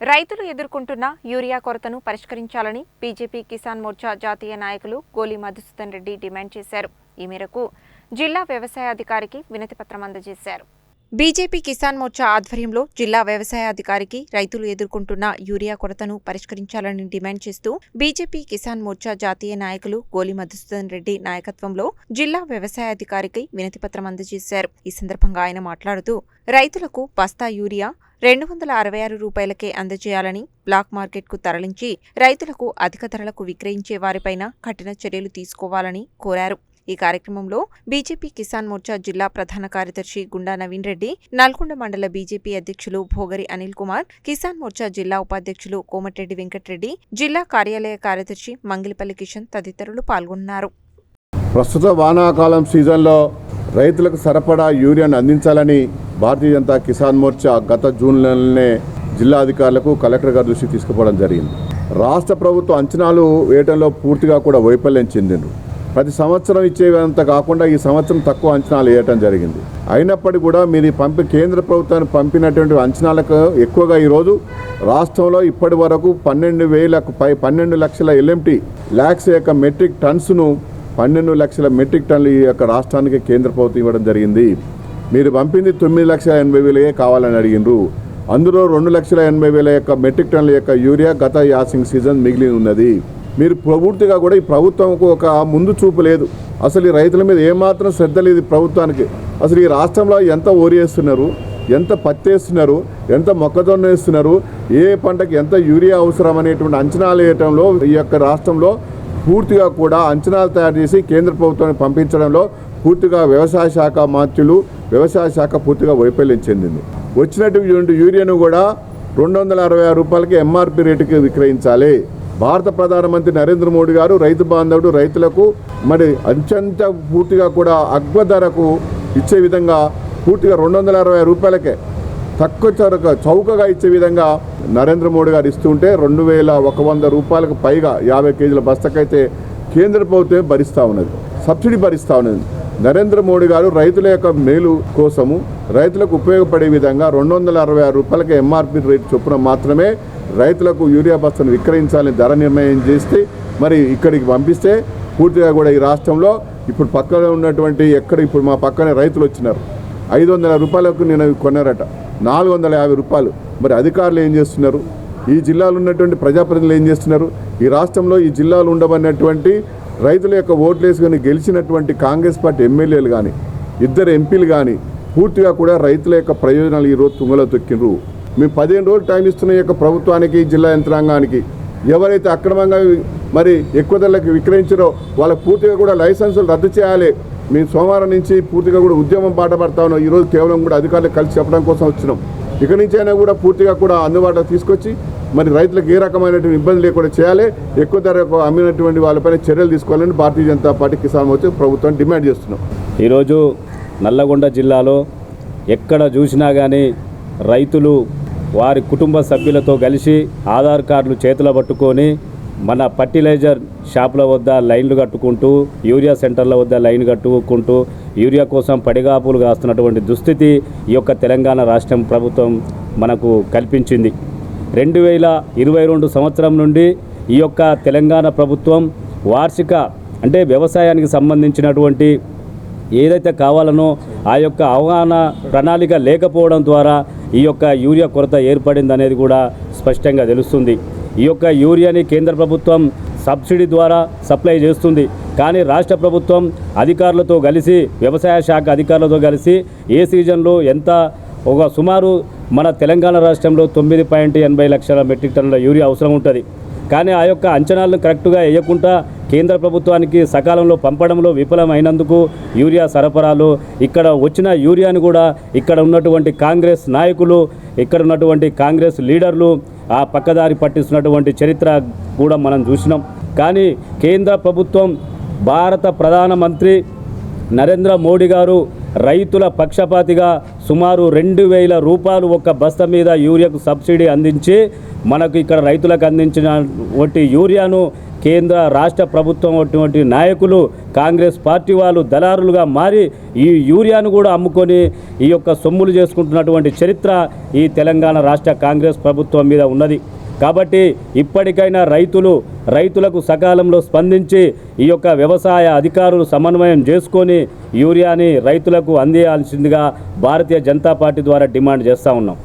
రైతులు ఎదుర్కొంటున్న యూరియా కొరతను పరిష్కరించాలని బీజేపీ కిసాన్ మోర్చా జాతీయ నాయకులు గోలి మధుసూదన్ రెడ్డి డిమాండ్ చేశారు. ఈ మేరకు జిల్లా వ్యవసాయ అధికారికి వినతిపత్రం అందజేశారు. బీజేపీ కిసాన్ మోర్చా ఆధ్వర్యంలో జిల్లా వ్యవసాయ అధికారికి రైతులు ఎదుర్కొంటున్న యూరియా కొరతను పరిష్కరించాలని డిమాండ్ చేస్తూ బీజేపీ కిసాన్ మోర్చా జాతీయ నాయకులు గోలి మధుసూదన్ రెడ్డి నాయకత్వంలో జిల్లా వ్యవసాయ అధికారికి వినతిపత్రం అందజేశారు. ఈ సందర్భంగా ఆయన మాట్లాడుతూ రైతులకు బస్తా యూరియా రెండు వందల అరవై ఆరు రూపాయలకే అందజేయాలని బ్లాక్ మార్కెట్కు తరలించి రైతులకు అధిక ధరలకు విక్రయించే వారిపైన కఠిన చర్యలు తీసుకోవాలని కోరారు. ఈ కార్యక్రమంలో బీజేపీ కిసాన్ మోర్చా జిల్లా ప్రధాన కార్యదర్శి గుండా నవీన్ రెడ్డి నల్గొండ మండల బీజేపీ అధ్యక్షులు భోగరి అనిల్ కుమార్ కిసాన్ మోర్చా జిల్లా ఉపాధ్యక్షులు కోమటిరెడ్డి వెంకటరెడ్డి జిల్లా కార్యాలయ కార్యదర్శి మంగిలిపల్లి కిషన్ తదితరులు పాల్గొన్నారు. ప్రస్తుత వానాకాలం సీజన్లో రైతులకు సరిపడా యూరియాను అందించాలని భారతీయ జనతా కిసాన్ మోర్చా గత జూన్ నెలనే జిల్లా అధికారులకు కలెక్టర్ గారి దృష్టికి తీసుకుపోవడం జరిగింది. రాష్ట్ర ప్రభుత్వ అంచనాలు వేయడంలో పూర్తిగా కూడా వైఫల్యం చెందిండ్రు. ప్రతి సంవత్సరం ఇచ్చేవంత కాకుండా ఈ సంవత్సరం తక్కువ అంచనాలు వేయటం జరిగింది. అయినప్పటికీ కూడా మీరు పంపి కేంద్ర ప్రభుత్వాన్ని పంపినటువంటి అంచనాలకు ఎక్కువగా ఈరోజు రాష్ట్రంలో ఇప్పటి వరకు పన్నెండు వేలకు పై పన్నెండు లక్షల ఎల్ఎంటీ ల్యాక్స్ యొక్క మెట్రిక్ టన్స్ను పన్నెండు లక్షల మెట్రిక్ టన్నులు ఈ యొక్క రాష్ట్రానికి కేంద్ర ప్రభుత్వం ఇవ్వడం జరిగింది. మీరు పంపింది తొమ్మిది లక్షల ఎనభై వేలే కావాలని అడిగినరు అందులో రెండు లక్షల ఎనభై వేల యొక్క మెట్రిక్ టన్నుల యొక్క యూరియా గత యాసింగ్ సీజన్ మిగిలి ఉన్నది. మీరు పూర్తిగా కూడా ఈ ప్రభుత్వంకు ఒక ముందు చూపు లేదు. అసలు ఈ రైతుల మీద ఏమాత్రం శ్రద్ధ లేదు ఈ ప్రభుత్వానికి. అసలు ఈ రాష్ట్రంలో ఎంత ఓరి వేస్తున్నారు? ఎంత పత్తి వేస్తున్నారు? ఎంత మొక్కజొన్న వేస్తున్నారు? ఏ పంటకి ఎంత యూరియా అవసరం అనేటువంటి అంచనాలు వేయటంలో ఈ యొక్క రాష్ట్రంలో పూర్తిగా కూడా అంచనాలు తయారు చేసి కేంద్ర ప్రభుత్వాన్ని పంపించడంలో పూర్తిగా వ్యవసాయ శాఖ మంత్రులు వ్యవసాయ శాఖ పూర్తిగా వైఫల్యం చెందింది. వచ్చినటువంటి యూరియాను కూడా రెండు వందల అరవై ఆరు రూపాయలకి ఎంఆర్పి రేటుకి విక్రయించాలి. భారత ప్రధానమంత్రి నరేంద్ర మోడీ గారు రైతు బాంధవుడు రైతులకు మరి అత్యంత పూర్తిగా కూడా అగ్వ ధరకు ఇచ్చే విధంగా పూర్తిగా రెండు వందల అరవై రూపాయలకే తక్కువ చౌక చౌకగా ఇచ్చే విధంగా నరేంద్ర మోడీ గారు ఇస్తుంటే రెండు వేల ఒక వంద రూపాయలకు పైగా యాభై కేజీల బస్తకైతే కేంద్ర ప్రభుత్వమే భరిస్తూ ఉన్నది. సబ్సిడీ భరిస్తూ ఉన్నది. నరేంద్ర మోడీ గారు రైతుల యొక్క మేలు కోసము రైతులకు ఉపయోగపడే విధంగా రెండు వందల అరవై ఆరు రూపాయలకి ఎంఆర్పి రేటు చొప్పున మాత్రమే రైతులకు యూరియా బస్తను విక్రయించాలని ధర నిర్ణయం చేస్తే మరి ఇక్కడికి పంపిస్తే పూర్తిగా కూడా ఈ రాష్ట్రంలో ఇప్పుడు పక్కన ఉన్నటువంటి ఎక్కడ ఇప్పుడు మా పక్కనే రైతులు వచ్చినారు. ఐదు వందల రూపాయలకు నేను కొన్నారట. నాలుగు వందల యాభై రూపాయలు. మరి అధికారులు ఏం చేస్తున్నారు? ఈ జిల్లాలో ఉన్నటువంటి ప్రజాప్రతినిధులు ఏం చేస్తున్నారు? ఈ రాష్ట్రంలో ఈ జిల్లాలో ఉండబడినటువంటి రైతుల యొక్క ఓట్లు వేసుకొని గెలిచినటువంటి కాంగ్రెస్ పార్టీ ఎమ్మెల్యేలు కానీ ఇద్దరు ఎంపీలు కానీ పూర్తిగా కూడా రైతుల యొక్క ప్రయోజనాలు ఈరోజు తుంగలో తొక్కినరు మేము పదిహేను రోజులు టైం ఇస్తున్న యొక్క ప్రభుత్వానికి జిల్లా యంత్రాంగానికి ఎవరైతే అక్రమంగా మరి ఎక్కువ ధరలకు విక్రయించారో వాళ్ళ పూర్తిగా కూడా లైసెన్సులు రద్దు చేయాలి. మేము సోమవారం నుంచి పూర్తిగా కూడా ఉద్యమం బాట పడతా ఉన్నాం. ఈరోజు కేవలం కూడా అధికారులు కలిసి చెప్పడం కోసం వచ్చినాం. ఇక నుంచి అయినా కూడా పూర్తిగా కూడా అందుబాటులో తీసుకొచ్చి మరి రైతులకు ఏ రకమైనటువంటి ఇబ్బంది లేకుండా చేయాలి. ఎక్కువ ధర అమ్మినటువంటి వాళ్ళపైన చర్యలు తీసుకోవాలని భారతీయ జనతా పార్టీ కిసాన్ మోర్చా ప్రభుత్వం డిమాండ్ చేస్తున్నాం. ఈరోజు నల్లగొండ జిల్లాలో ఎక్కడ చూసినా కానీ రైతులు వారి కుటుంబ సభ్యులతో కలిసి ఆధార్ కార్డులు చేతిలో పట్టుకొని మన ఫర్టిలైజర్ షాపుల వద్ద లైన్లు కట్టుకుంటూ యూరియా సెంటర్ల వద్ద లైన్ కట్టుకుంటూ యూరియా కోసం పడిగాపులు కాస్తున్నటువంటి దుస్థితి ఈ యొక్క తెలంగాణ రాష్ట్రం ప్రభుత్వం మనకు కల్పించింది. రెండు వేల ఇరవై రెండు సంవత్సరం నుండి ఈ యొక్క తెలంగాణ ప్రభుత్వం వార్షిక అంటే వ్యవసాయానికి సంబంధించినటువంటి ఏదైతే కావాలనో ఆ యొక్క అవగాహన ప్రణాళిక లేకపోవడం ద్వారా ఈ యొక్క యూరియా కొరత ఏర్పడింది అనేది కూడా స్పష్టంగా తెలుస్తుంది. ఈ యొక్క యూరియాని కేంద్ర ప్రభుత్వం సబ్సిడీ ద్వారా సప్లై చేస్తుంది. కానీ రాష్ట్ర ప్రభుత్వం అధికారులతో కలిసి వ్యవసాయ శాఖ అధికారులతో కలిసి ఏ సీజన్లో ఎంత ఒక సుమారు మన తెలంగాణ రాష్ట్రంలో తొమ్మిది పాయింట్ ఎనభై లక్షల మెట్రిక్ టన్నుల యూరియా అవసరం ఉంటుంది. కానీ ఆ యొక్క అంచనాలను కరెక్ట్గా వేయకుండా కేంద్ర ప్రభుత్వానికి సకాలంలో పంపడంలో విఫలమైనందుకు యూరియా సరఫరాలు ఇక్కడ వచ్చిన యూరియాను కూడా ఇక్కడ ఉన్నటువంటి కాంగ్రెస్ నాయకులు ఇక్కడ ఉన్నటువంటి కాంగ్రెస్ లీడర్లు ఆ పక్కదారి పట్టిస్తున్నటువంటి చరిత్ర కూడా మనం చూసినాం. కానీ కేంద్ర ప్రభుత్వం భారత ప్రధానమంత్రి నరేంద్ర మోడీ గారు రైతుల పక్షపాతిగా సుమారు రెండు వేల రూపాయలు ఒక బస్తా మీద యూరియాకు సబ్సిడీ అందించి మనకు ఇక్కడ రైతులకు అందించిన వంటి యూరియాను కేంద్ర రాష్ట్ర ప్రభుత్వం అటువంటి నాయకులు కాంగ్రెస్ పార్టీ వాళ్ళు దళారులుగా మారి ఈ యూరియాను కూడా అమ్ముకొని ఈ యొక్క సొమ్ములు చేసుకుంటున్నటువంటి చరిత్ర ఈ తెలంగాణ రాష్ట్ర కాంగ్రెస్ ప్రభుత్వం మీద ఉన్నది. కాబట్టి ఇప్పటికైనా రైతులు రైతులకు సకాలంలో స్పందించి ఈ యొక్క వ్యవసాయ అధికారులు సమన్వయం చేసుకొని యూరియాని రైతులకు అందించాల్సిందిగా భారతీయ జనతా పార్టీ ద్వారా డిమాండ్ చేస్తూ ఉన్నాం.